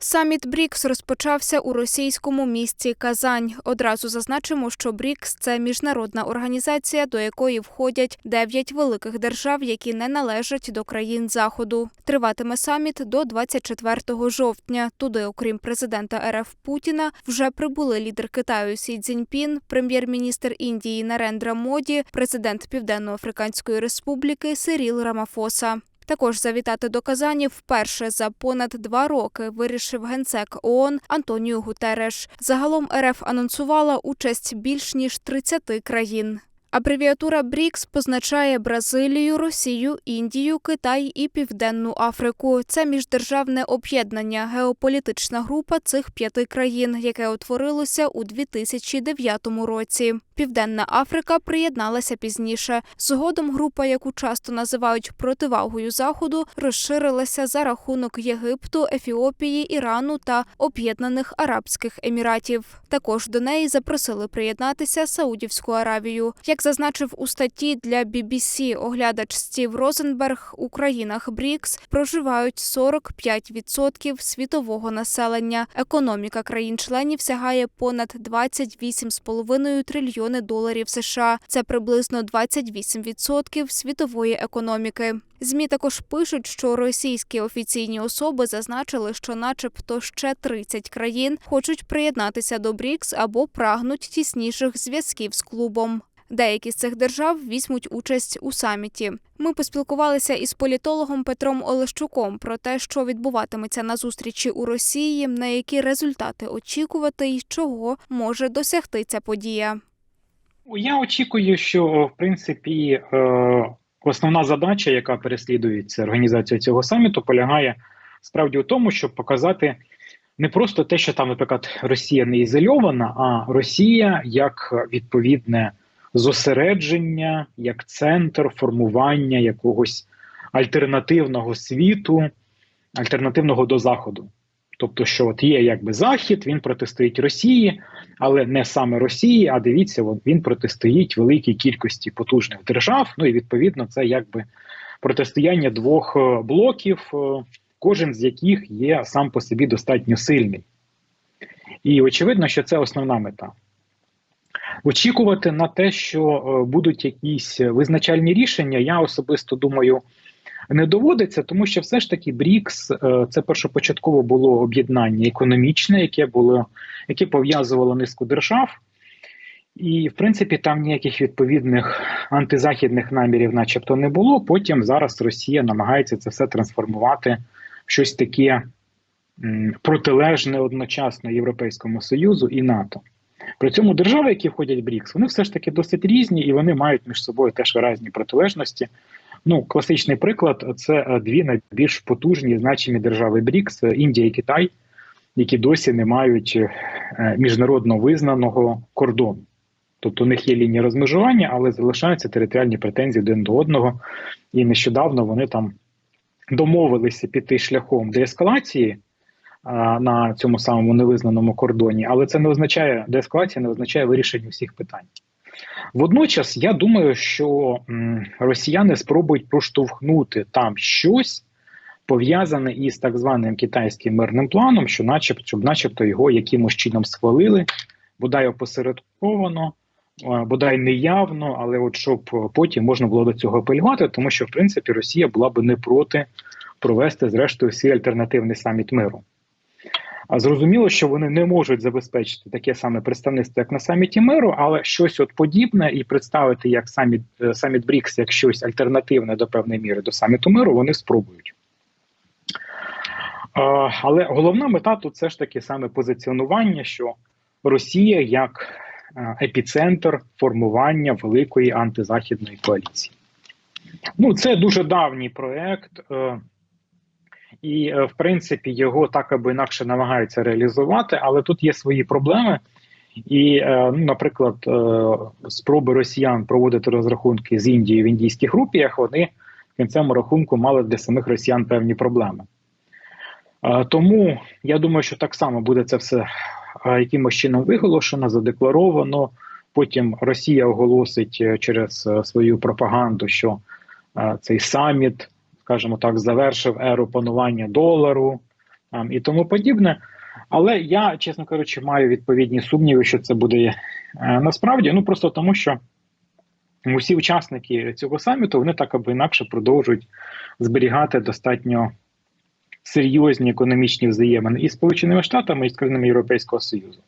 Саміт БРІКС розпочався у російському місті Казань. Одразу зазначимо, що БРІКС – це міжнародна організація, до якої входять дев'ять великих держав, які не належать до країн Заходу. Триватиме саміт до 24 жовтня. Туди, окрім президента РФ Путіна, вже прибули лідер Китаю Сі Цзіньпін, прем'єр-міністр Індії Нарендра Моді, президент Південно-Африканської Республіки Сиріл Рамафоса. Також завітати до Казані вперше за понад два роки вирішив генсек ООН Антоніо Гутереш. Загалом РФ анонсувала участь більш ніж 30 країн. Абревіатура БРІКС позначає Бразилію, Росію, Індію, Китай і Південну Африку. Це міждержавне об'єднання, геополітична група цих п'яти країн, яке утворилося у 2009 році. Південна Африка приєдналася пізніше. Згодом група, яку часто називають противагою заходу, розширилася за рахунок Єгипту, Ефіопії, Ірану та Об'єднаних Арабських Еміратів. Також до неї запросили приєднатися Саудівську Аравію. Як зазначив у статті для BBC оглядач Стів Розенберг, у країнах БРІКС проживають 45% світового населення. Економіка країн-членів сягає понад 28,5 трильйони доларів США. Це приблизно 28% світової економіки. ЗМІ також пишуть, що російські офіційні особи зазначили, що, начебто, ще 30 країн хочуть приєднатися до БРІКС або прагнуть тісніших зв'язків з клубом. Деякі з цих держав візьмуть участь у саміті. Ми поспілкувалися із політологом Петром Олещуком про те, що відбуватиметься на зустрічі у Росії, на які результати очікувати і чого може досягти ця подія. Я очікую, що в принципі е, основна задача, яка переслідується організацією цього саміту, полягає справді у тому, щоб показати не просто те, що там, наприклад, Росія не ізольована, а Росія як відповідне зосередження, як центр формування якогось альтернативного світу, альтернативного до Заходу. Тобто, що от є якби Захід, він протистоїть Росії, але не саме Росії, а дивіться, він протистоїть великій кількості потужних держав. Ну і відповідно це якби протистояння двох е, блоків, е, кожен з яких є сам по собі достатньо сильний. І очевидно, що це основна мета. Очікувати на те, що е, будуть якісь визначальні рішення, я особисто думаю, не доводиться, тому що все ж таки БРІКС е, це першопочатково було об'єднання економічне, яке було яке пов'язувало низку держав, і в принципі там ніяких відповідних антизахідних намірів, начебто, не було. Потім зараз Росія намагається це все трансформувати в щось таке протилежне одночасно Європейському Союзу і НАТО. При цьому держави, які входять в БРІКС, вони все ж таки досить різні і вони мають між собою теж виразні протилежності. Ну, класичний приклад це дві найбільш потужні значимі держави БРІКС Індія і Китай, які досі не мають міжнародно визнаного кордону. Тобто у них є лінія розмежування, але залишаються територіальні претензії один до одного. І нещодавно вони там домовилися піти шляхом деескалації на цьому самому невизнаному кордоні, але це не означає деескалація, не означає вирішення всіх питань. Водночас, я думаю, що росіяни спробують проштовхнути там щось пов'язане із так званим китайським мирним планом, що, начебто, щоб, начебто, його якимось чином схвалили, бодай опосередковано, бодай неявно, але от щоб потім можна було до цього апелювати, тому що в принципі Росія була би не проти провести зрештою всі альтернативний саміт миру. А зрозуміло, що вони не можуть забезпечити таке саме представництво, як на саміті миру, але щось от подібне і представити як саміт саміт БРІКС як щось альтернативне до певної міри до саміту миру, вони спробують. Але головна мета тут все ж таки саме позиціонування, що Росія як епіцентр формування великої антизахідної коаліції. Ну, це дуже давній проект. І, в принципі, його так або інакше намагаються реалізувати, але тут є свої проблеми. І, ну, наприклад, спроби росіян проводити розрахунки з Індією в індійських рупіях, вони в кінцевому рахунку мали для самих росіян певні проблеми. Тому я думаю, що так само буде це все якимось чином виголошено, задекларовано. Потім Росія оголосить через свою пропаганду, що цей саміт скажімо так, завершив еру панування долару, а, і тому подібне. Але я, чесно кажучи, маю відповідні сумніви, що це буде е, насправді. Ну просто тому, що усі учасники цього саміту вони так або інакше продовжують зберігати достатньо серйозні економічні взаємини із Сполученими Штатами і з країнами Європейського Союзу.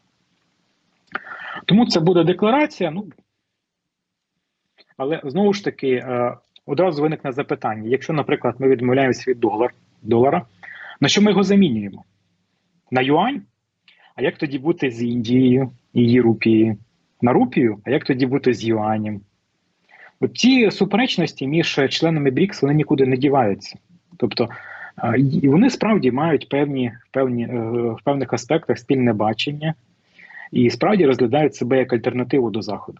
Тому це буде декларація. Ну але знову ж таки, е, одразу виникне запитання: якщо, наприклад, ми відмовляємося від долар, долара, на що ми його замінюємо? На юань? А як тоді бути з Індією і її рупією? На рупію? А як тоді бути з юанем? От ці суперечності між членами БРІКС вони нікуди не діваються. Тобто і вони справді мають певні, певні, е, в певних аспектах спільне бачення і справді розглядають себе як альтернативу до Заходу.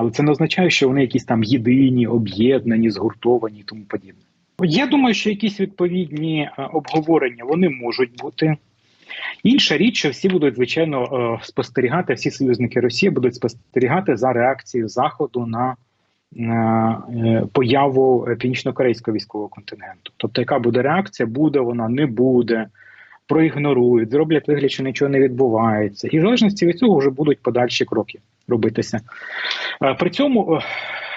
Але це не означає, що вони якісь там єдині, об'єднані, згуртовані і тому подібне. Я думаю, що якісь відповідні е, обговорення вони можуть бути. Інша річ, що всі будуть звичайно е, спостерігати, всі союзники Росії будуть спостерігати за реакцією Заходу на е, появу північно-корейського військового контингенту. Тобто, яка буде реакція, буде вона, не буде, проігнорують, зроблять вигляд, що нічого не відбувається, і в залежності від цього вже будуть подальші кроки робитися. При цьому,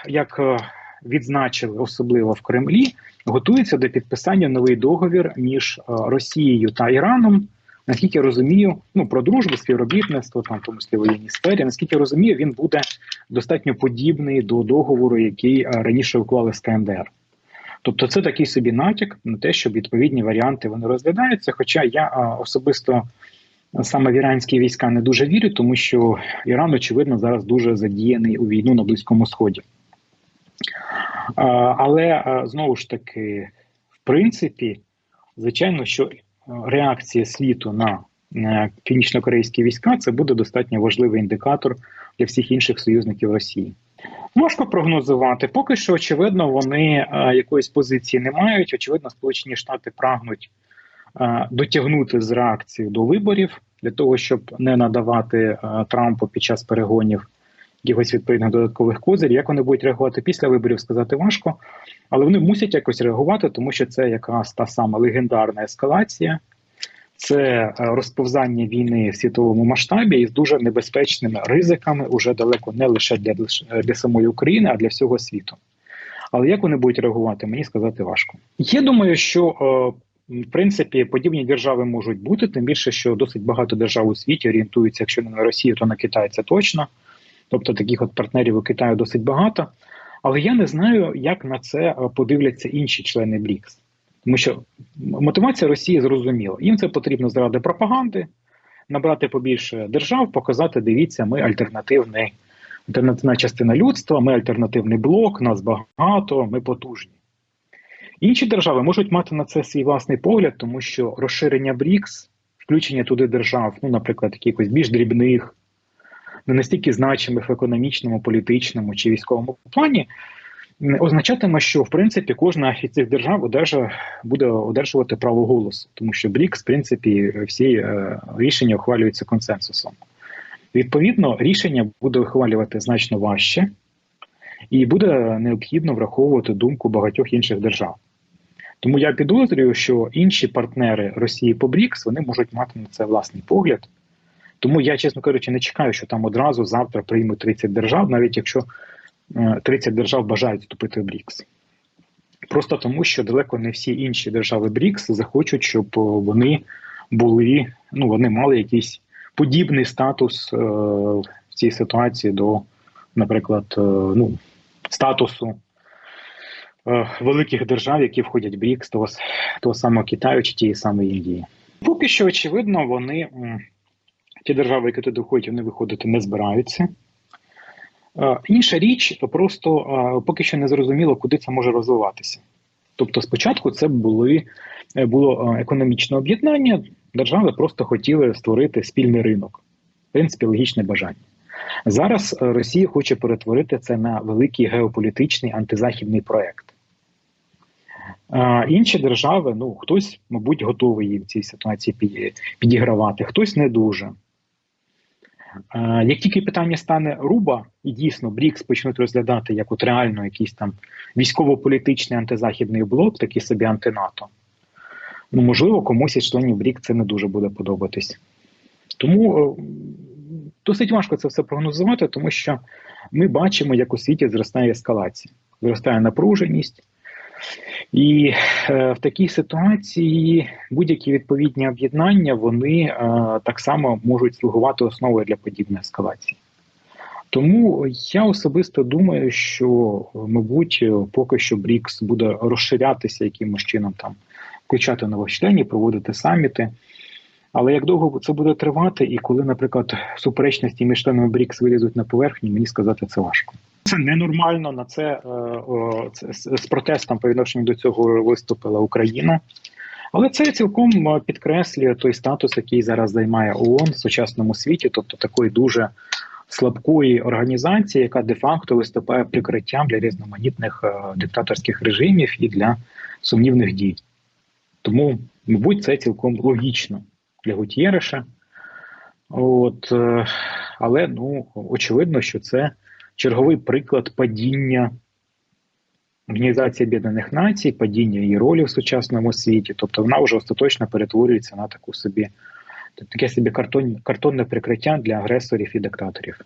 як відзначили особливо в Кремлі, готується до підписання новий договір між Росією та Іраном. Наскільки я розумію, ну про дружбу, співробітництво, там тому числі воєнній сфері, наскільки я розумію, він буде достатньо подібний до договору, який раніше уклали з КНДР. Тобто, це такий собі натяк на те, що відповідні варіанти вони розглядаються. Хоча я особисто саме в іранські війська не дуже вірю, тому що Іран, очевидно, зараз дуже задіяний у війну на Близькому Сході. Але знову ж таки, в принципі, звичайно, що реакція світу на північно-корейські війська це буде достатньо важливий індикатор для всіх інших союзників Росії. Важко прогнозувати. Поки що, очевидно, вони якоїсь позиції не мають. Очевидно, Сполучені Штати прагнуть дотягнути з реакції до виборів для того, щоб не надавати Трампу під час перегонів якихось відповідних додаткових козирів. Як вони будуть реагувати після виборів, сказати важко, але вони мусять якось реагувати, тому що це якраз та сама легендарна ескалація, це розповзання війни в світовому масштабі із дуже небезпечними ризиками, уже далеко не лише для, для самої України, а для всього світу. Але як вони будуть реагувати, мені сказати важко. Я думаю, що в принципі подібні держави можуть бути, тим більше, що досить багато держав у світі орієнтуються, якщо не на Росію, то на Китай це точно. Тобто таких от партнерів у Китаю досить багато. Але я не знаю, як на це подивляться інші члени БРІКС. Тому що мотивація Росії зрозуміла. Їм це потрібно заради пропаганди, набрати побільше держав, показати, дивіться, ми альтернативний, альтернативна частина людства, ми альтернативний блок, нас багато, ми потужні. Інші держави можуть мати на це свій власний погляд, тому що розширення БРІКС, включення туди держав, ну, наприклад, якихось більш дрібних, не настільки значимих в економічному, політичному чи військовому плані, означатиме, що в принципі кожна із цих держав одержа, буде одержувати право голосу, тому що БРІКС, в принципі, всі е, рішення ухвалюються консенсусом. Відповідно, рішення буде ухвалювати значно важче, і буде необхідно враховувати думку багатьох інших держав. Тому я підозрюю, що інші партнери Росії по БРІКС вони можуть мати на це власний погляд. Тому я, чесно кажучи, не чекаю, що там одразу завтра приймуть 30 держав, навіть якщо 30 держав бажають вступити в БРІКС. Просто тому, що далеко не всі інші держави БРІКС захочуть, щоб вони були, ну вони мали якийсь подібний статус е, в цій ситуації до, наприклад, е, ну, статусу е, великих держав, які входять в БРІКС, того, того самого Китаю чи тієї самої Індії. Поки що, очевидно, вони ті держави, які туди входять, вони виходити не збираються. Інша річ, просто поки що не зрозуміло, куди це може розвиватися. Тобто, спочатку це були було економічне об'єднання, держави просто хотіли створити спільний ринок, в принципі, логічне бажання. Зараз Росія хоче перетворити це на великий геополітичний антизахідний проект. Інші держави, ну хтось, мабуть, готовий їм в цій ситуації підігравати, хтось не дуже. Як тільки питання стане руба, і дійсно Брікс почнуть розглядати як от реально якийсь там військово-політичний антизахідний блок, такий собі антинато, ну, можливо, комусь із членів БРІК це не дуже буде подобатись. Тому е, досить важко це все прогнозувати, тому що ми бачимо, як у світі зростає ескалація, зростає напруженість. І е, в такій ситуації будь-які відповідні об'єднання вони е, так само можуть слугувати основою для подібної ескалації. Тому я особисто думаю, що, мабуть, поки що БРІКС буде розширятися якимось чином, там включати нових членів, проводити саміти. Але як довго це буде тривати, і коли, наприклад, суперечності між членами БРІКС вилізуть на поверхню, мені сказати це важко. Це ненормально. На це, е, це з протестом по відношенню до цього виступила Україна. Але це цілком е, підкреслює той статус, який зараз займає ООН в сучасному світі, тобто такої дуже слабкої організації, яка де-факто виступає прикриттям для різноманітних е, диктаторських режимів і для сумнівних дій. Тому, мабуть, це цілком логічно для Гутєреша. От, е, але ну, очевидно, що це черговий приклад падіння Організації Об'єднаних Націй, падіння її ролі в сучасному світі. Тобто вона вже остаточно перетворюється на таку собі таке собі картон, картонне прикриття для агресорів і диктаторів.